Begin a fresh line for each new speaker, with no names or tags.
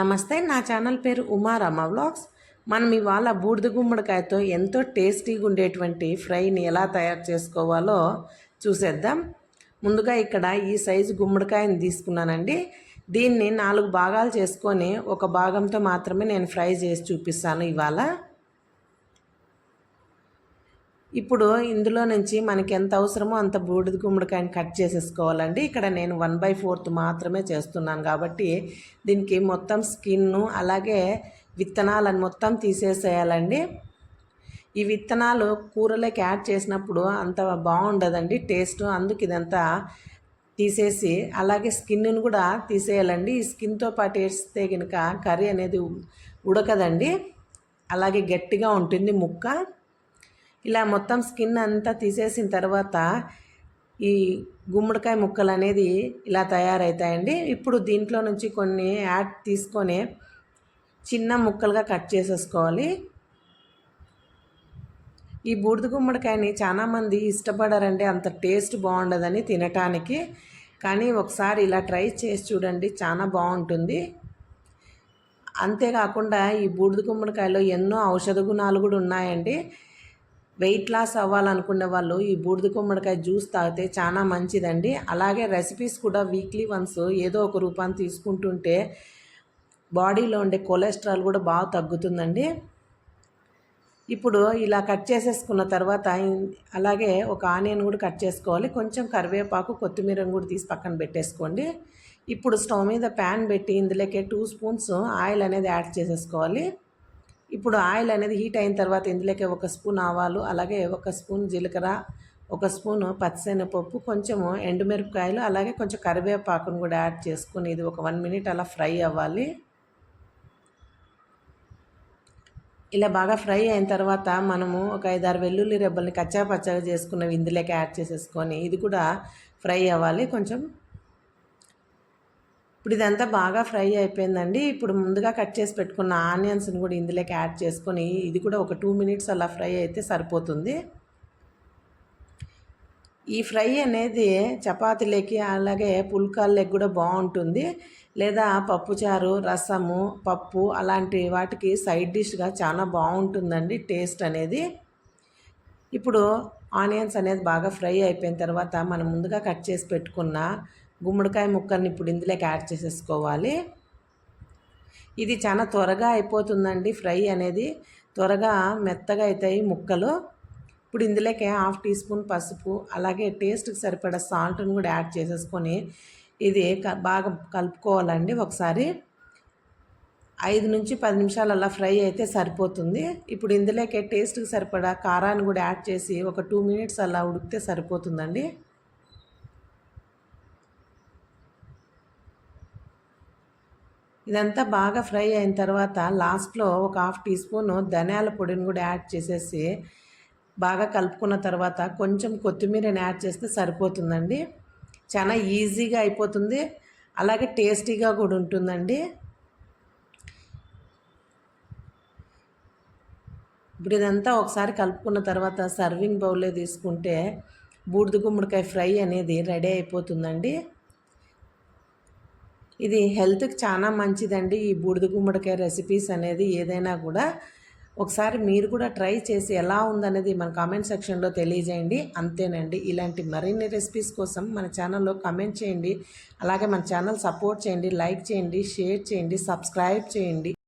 నమస్తే నా ఛానల్ పేరు ఉమారమ్మ వ్లాగ్స్. మనం ఇవాళ బూడిద గుమ్మడికాయతో ఎంతో టేస్టీగా ఉండేటువంటి ఫ్రైని ఎలా తయారు చేసుకోవాలో చూసేద్దాం. ముందుగా ఇక్కడ ఈ సైజు గుమ్మడికాయని తీసుకున్నానండి. దీన్ని నాలుగు భాగాలు చేసుకొని ఒక భాగంతో మాత్రమే నేను ఫ్రై చేసి చూపిస్తాను ఇవాళ. ఇప్పుడు ఇందులో నుంచి మనకి ఎంత అవసరమో అంత బూడిద గుమ్మడికాయని కట్ చేసేసుకోవాలండి. ఇక్కడ నేను వన్ బై ఫోర్త్ మాత్రమే చేస్తున్నాను కాబట్టి దీనికి మొత్తం స్కిన్ను అలాగే విత్తనాలను మొత్తం తీసేసేయాలండి. ఈ విత్తనాలు కూరలోకి యాడ్ చేసినప్పుడు అంత బాగుండదండి టేస్ట్ అందుకు ఇదంతా తీసేసి అలాగే స్కిన్ను కూడా తీసేయాలండి. ఈ స్కిన్తో పాటు వేస్తే కనుక కర్రీ అనేది ఉడకదండి. అలాగే గట్టిగా ఉంటుంది ముక్క. ఇలా మొత్తం స్కిన్ అంతా తీసేసిన తర్వాత ఈ గుమ్మడికాయ ముక్కలు అనేది ఇలా తయారవుతాయండి ఇప్పుడు దీంట్లో నుంచి కొన్ని యాడ్ తీసుకొని చిన్న ముక్కలుగా కట్ చేసేసుకోవాలి. ఈ బూడిద గుమ్మడికాయని చాలామంది ఇష్టపడారండి. అంత టేస్ట్ బాగుండదని తినటానికి. కానీ ఒకసారి ఇలా ట్రై చేసి చూడండి చాలా బాగుంటుంది. అంతేకాకుండా ఈ బూడిద గుమ్మడికాయలో ఎన్నో ఔషధ గుణాలు కూడా ఉన్నాయండి. వెయిట్ లాస్ అవ్వాలనుకునే వాళ్ళు ఈ బూడిద గుమ్మడికాయ జ్యూస్ తాగితే చాలా మంచిదండి. అలాగే రెసిపీస్ కూడా వీక్లీ వన్స్ ఏదో ఒక రూపాన్ని తీసుకుంటుంటే బాడీలో ఉండే కొలెస్ట్రాల్ కూడా బాగా తగ్గుతుందండి. ఇప్పుడు ఇలా కట్ చేసేసుకున్న తర్వాత అలాగే ఒక ఆనియన్ కూడా కట్ చేసుకోవాలి. కొంచెం కరివేపాకు కొత్తిమీర కూడా తీసి పక్కన పెట్టేసుకోండి. ఇప్పుడు స్టవ్ మీద ప్యాన్ పెట్టి ఇందులోకి టూ స్పూన్స్ ఆయిల్ అనేది యాడ్ చేసేసుకోవాలి. ఇప్పుడు ఆయిల్ అనేది హీట్ అయిన తర్వాత ఇందులోకి ఒక స్పూన్ ఆవాలు అలాగే ఒక స్పూన్ జీలకర్ర ఒక స్పూను పచ్చిశనగపప్పు కొంచెము ఎండుమిరపకాయలు అలాగే కొంచెం కరివేపాకును కూడా యాడ్ చేసుకుని ఇది ఒక వన్ మినిట్ అలా ఫ్రై అవ్వాలి. ఇలా బాగా ఫ్రై అయిన తర్వాత మనము ఒక ఐదారు వెల్లుల్లి రెబ్బల్ని కచ్చా పచ్చగా చేసుకున్నవి ఇందులోకి యాడ్ చేసేసుకొని ఇది కూడా ఫ్రై అవ్వాలి. కొంచెం ఇప్పుడు ఇదంతా బాగా ఫ్రై అయిపోయిందండి. ఇప్పుడు ముందుగా కట్ చేసి పెట్టుకున్న ఆనియన్స్ని కూడా ఇందులోకి యాడ్ చేసుకొని ఇది కూడా ఒక టూ మినిట్స్ అలా ఫ్రై అయితే సరిపోతుంది. ఈ ఫ్రై అనేది చపాతీలకి అలాగే పుల్కాల్లోకి కూడా బాగుంటుంది. లేదా పప్పుచారు రసము పప్పు అలాంటి వాటికి సైడ్ డిష్గా చాలా బాగుంటుందండి టేస్ట్ అనేది. ఇప్పుడు ఆనియన్స్ అనేది బాగా ఫ్రై అయిపోయిన తర్వాత మనం ముందుగా కట్ చేసి పెట్టుకున్న గుమ్మడికాయ ముక్కల్ని ఇప్పుడు ఇందులోకి యాడ్ చేసేసుకోవాలి. ఇది చాలా త్వరగా అయిపోతుందండి. ఫ్రై అనేది త్వరగా మెత్తగా అవుతాయి ముక్కలు. ఇప్పుడు ఇందులోకి హాఫ్ టీ స్పూన్ పసుపు అలాగే టేస్ట్కి సరిపడా సాల్ట్ని కూడా యాడ్ చేసేసుకొని ఇది బాగా కలుపుకోవాలండి ఒకసారి. ఐదు నుంచి పది నిమిషాలు అలా ఫ్రై అయితే సరిపోతుంది. ఇప్పుడు ఇందులోకి టేస్ట్కి సరిపడా కారాన్ని కూడా యాడ్ చేసి ఒక టూ మినిట్స్ అలా ఉడికితే సరిపోతుందండి. ఇదంతా బాగా ఫ్రై అయిన తర్వాత లాస్ట్లో ఒక హాఫ్ టీ స్పూన్ ధనియాల పొడిని కూడా యాడ్ చేసేసి బాగా కలుపుకున్న తర్వాత కొంచెం కొత్తిమీరని యాడ్ చేస్తే సరిపోతుందండి. చాలా ఈజీగా అయిపోతుంది. అలాగే టేస్టీగా కూడా ఉంటుందండి. ఇప్పుడు ఇదంతా ఒకసారి కలుపుకున్న తర్వాత సర్వింగ్ బౌల్లో తీసుకుంటే బూడిద గుమ్మడికాయ ఫ్రై అనేది రెడీ అయిపోతుందండి. ఇది హెల్త్కి చాలా మంచిదండి. ఈ బూడిద గుమ్మడికాయ రెసిపీస్ అనేది ఏదైనా కూడా ఒకసారి మీరు కూడా ట్రై చేసి ఎలా ఉందనేది మన కామెంట్ సెక్షన్లో తెలియజేయండి. అంతేనండి. ఇలాంటి మరిన్ని రెసిపీస్ కోసం మన ఛానల్లో కమెంట్ చేయండి. అలాగే మన ఛానల్ సపోర్ట్ చేయండి లైక్ చేయండి షేర్ చేయండి సబ్స్క్రైబ్ చేయండి.